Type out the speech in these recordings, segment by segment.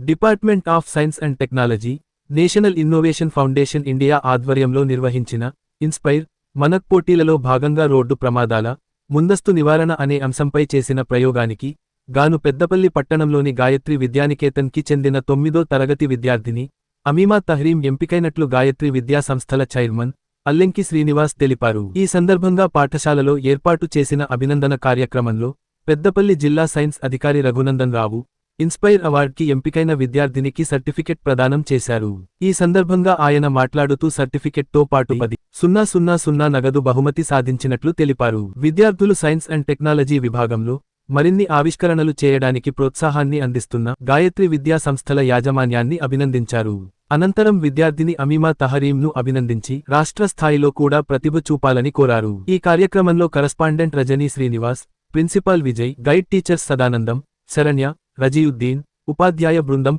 Department of science and technology national innovation foundation India ఆధ్వర్యంలో నిర్వహించిన inspire మనక్ పోటీలలో భాగంగా రోడ్డు ప్రమాదాల ముందస్తు నివారణ అనే అంశంపై చేసిన ప్రయోగానికి గాను పెద్దపల్లి పట్టణంలోని గాయత్రి విద్యానికేతన్కి చెందిన తొమ్మిదో తరగతి విద్యార్థిని అమీమా తహ్రీం ఎంపికైనట్లు గాయత్రి విద్యా సంస్థల చైర్మన్ అల్లెంకి శ్రీనివాస్ తెలిపారు. ఈ సందర్భంగా పాఠశాలలో ఏర్పాటు చేసిన అభినందన కార్యక్రమంలో పెద్దపల్లి జిల్లా సైన్స్ అధికారి రఘునందన్ రావు ఇన్స్పైర్ అవార్డ్కి ఎంపికైన విద్యార్థినికి సర్టిఫికెట్ ప్రదానం చేశారు. ఈ సందర్భంగా ఆయన మాట్లాడుతూ సర్టిఫికెట్తో పాటు పది సున్నా సున్నా సున్నా నగదు బహుమతి సాధించినట్లు తెలిపారు. విద్యార్థులు సైన్స్ అండ్ టెక్నాలజీ విభాగంలో మరిన్ని ఆవిష్కరణలు చేయడానికి ప్రోత్సాహాన్ని అందిస్తున్న గాయత్రి విద్యా సంస్థల యాజమాన్యాన్ని అభినందించారు. అనంతరం విద్యార్థిని అమీమా తహరీంను అభినందించి రాష్ట్ర స్థాయిలో కూడా ప్రతిభ చూపాలని కోరారు. ఈ కార్యక్రమంలో correspondent Rajani Srinivas principal Vijay guide teachers Sadanandam Saranya Raziuddin ఉపాధ్యాయ బృందం.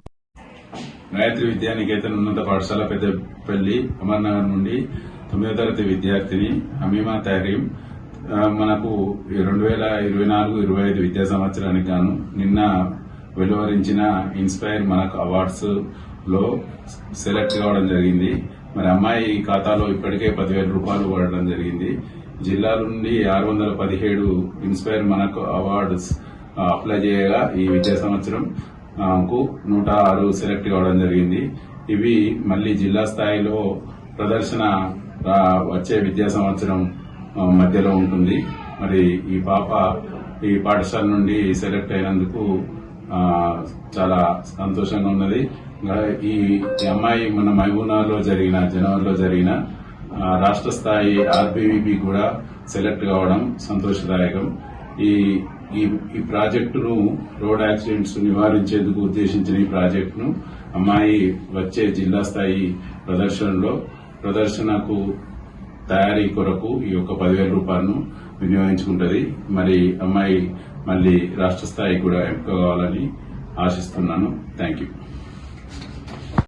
గాయత్రి విద్యానికేతన్ ఉన్నత పాఠశాల పెద్దపల్లి అమర్నగర్ నుండి తొమ్మిదో తరగతి విద్యార్థిని అమీమా తహరీం. మనకు రెండు వేల ఇరవై నాలుగు ఇరవై ఐదు విద్యా సంవత్సరానికి గాను నిన్న వెలువరించిన ఇన్స్పైర్ మనకు అవార్డ్స్లో సెలెక్ట్ కావడం జరిగింది. మరి అమ్మాయి ఖాతాలో ఇప్పటికే పదివేల రూపాయలు పడడం జరిగింది. జిల్లా నుండి ఆరు వందల పదిహేడు ఇన్స్పైర్ మనకు అవార్డ్స్ అప్లై చేయగా ఈ విద్యా సంవత్సరం కు నూట ఆరు సెలెక్ట్ కావడం జరిగింది. ఇవి మళ్ళీ జిల్లా స్థాయిలో ప్రదర్శన వచ్చే విద్యా సంవత్సరం మధ్యలో ఉంటుంది. మరి ఈ పాప ఈ పాఠశాల నుండి సెలెక్ట్ అయినందుకు చాలా సంతోషంగా ఉన్నది. ఈ అమ్మాయి మన మహబూనాలో జరిగిన జనవరిలో జరిగిన రాష్ట్ర స్థాయి ఆర్బీవీపీ కూడా సెలెక్ట్ కావడం సంతోషదాయకం. ఈ ఈ ఈ ప్రాజెక్టును రోడ్ యాక్సిడెంట్స్ నివారించేందుకు ఉద్దేశించిన ఈ ప్రాజెక్టును అమ్మాయి వచ్చే జిల్లా స్థాయి ప్రదర్శనలో ప్రదర్శనకు తయారీ కొరకు ఈ యొక్క పదివేల రూపాయలను వినియోగించుకుంటుంది. మరి అమ్మాయి మళ్ళీ రాష్ట్ర స్థాయికి కూడా ఎంపిక కావాలని ఆశిస్తున్నాను. Thank you